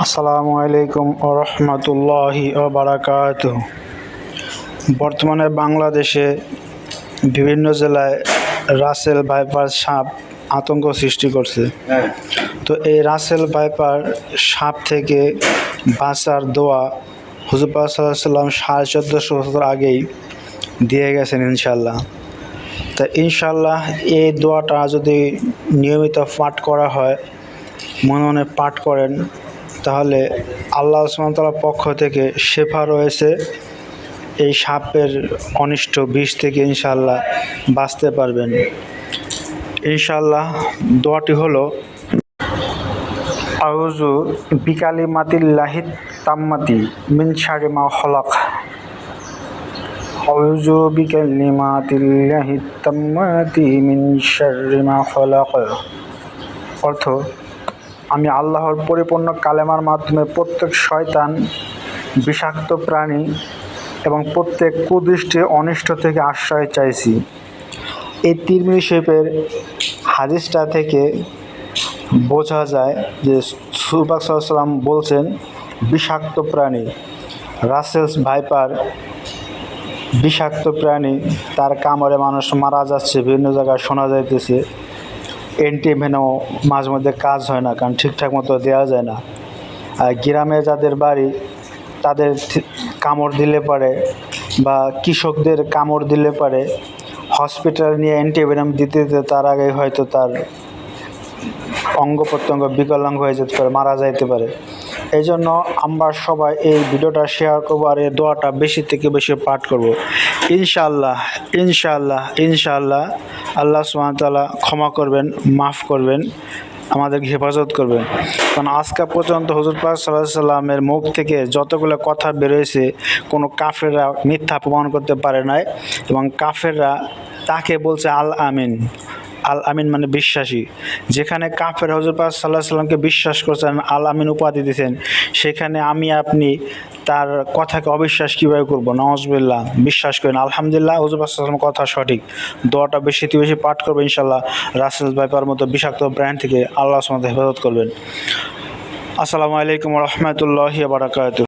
আসসালামু আলাইকুম রহমতুল্লাহি বারাকাত। বর্তমানে বাংলাদেশে বিভিন্ন জেলায় রাসেল ভাইপার সাপ আতঙ্ক সৃষ্টি করছে। তো এই রাসেল ভাইপার সাপ থেকে বাঁচার দোয়া হুজুর সাল্লাম সাড়ে চোদ্দোশো বছর আগেই দিয়ে গেছেন ইনশাল্লাহ তা ইনশাল্লাহ এই দোয়াটা যদি নিয়মিত পাঠ করা হয় মনে মনে পাঠ করেন তাহলে আল্লাহ সুমতলার পক্ষ থেকে শেফা রয়েছে। এই সাপের অনিষ্ট বিষ থেকে ইনশাল্লাহ বাঁচতে পারবেন। ইনশাল্লাহ দোয়াটি হলো আউজু বিকালি মাতিল্লাহিত তাম্মাতি মিন শারি মা খলাক। আউজু বিকালি মাতিল্লাহিত তাম্মাতি মিন শারি মা খলাক। অর্থ আমি আল্লাহর পরিপূর্ণ কালেমার মাধ্যমে প্রত্যেক শয়তান, বিষাক্ত প্রাণী এবং প্রত্যেক কুদৃষ্টি অনিষ্ট থেকে আশ্রয় চাইছি। এই তিরমি শরীফের হাদিসটা থেকে বোঝা যায় যে সুবাক সাল্লাম বলছেন, বিষাক্ত প্রাণী, রাসেলস ভাইপার, বিষাক্ত প্রাণী, তার কামড়ে মানুষ মারা যাচ্ছে, বিভিন্ন জায়গায় শোনা যাইতেছে। এন্টিভেনও মাঝে মধ্যে কাজ হয় না, কারণ ঠিকঠাক মতো দেওয়া যায় না। আর গ্রামে যাদের বাড়ি, তাদের কামড় দিলে পারে বা কৃষকদের কামড় দিলে পারে। হসপিটাল নিয়ে অ্যান্টিবায়োটিক দিতে দিতে তার আগে হয়তো তার অঙ্গ প্রত্যঙ্গ বিকলাঙ্গ হয়ে যেতে পারে, মারা যাইতে পারে। এই জন্য আমরা সবাই এই ভিডিওটা শেয়ার করব আর এই দোয়াটা বেশি থেকে বেশি পাঠ করব। ইনশাআল্লাহ ইনশাআল্লাহ ইনশাআল্লাহ আল্লাহ সুমতাল্লাহ ক্ষমা করবেন, মাফ করবেন, আমাদেরকে হেফাজত করবেন। কারণ আজকে পর্যন্ত হজরত পাক সাল্লাহ সাল্লামের মুখ থেকে যতগুলো কথা বেরোয়েছে, কোনো কাফেররা মিথ্যা প্রমাণ করতে পারে নাই এবং কাফেররা তাকে বলছে আল আমিন। আল আমিন মানে বিশ্বাসী। যেখানে কাফের হজরত পাক সাল্লাহ সাল্লামকে বিশ্বাস করছেন, আল আমিন উপাধি দিতেন সেখানে আমি আপনি তার কথাকে অবিশ্বাস কীভাবে করব? নওয়াজবিল্লাহ বিশ্বাস করেন। আলহামদুলিল্লাহ সাল্লাম কথা সঠিক। দোয়াটা বেশি বেশি পাঠ করবে ইনশাল্লাহ রাসেল ভাইপার মতো বিষাক্ত ব্র্যান্ড থেকে আল্লাহ সমাতে হেফাজত করবেন। আসসালামু আলাইকুম রহমতুল্লাহি বারাকাতু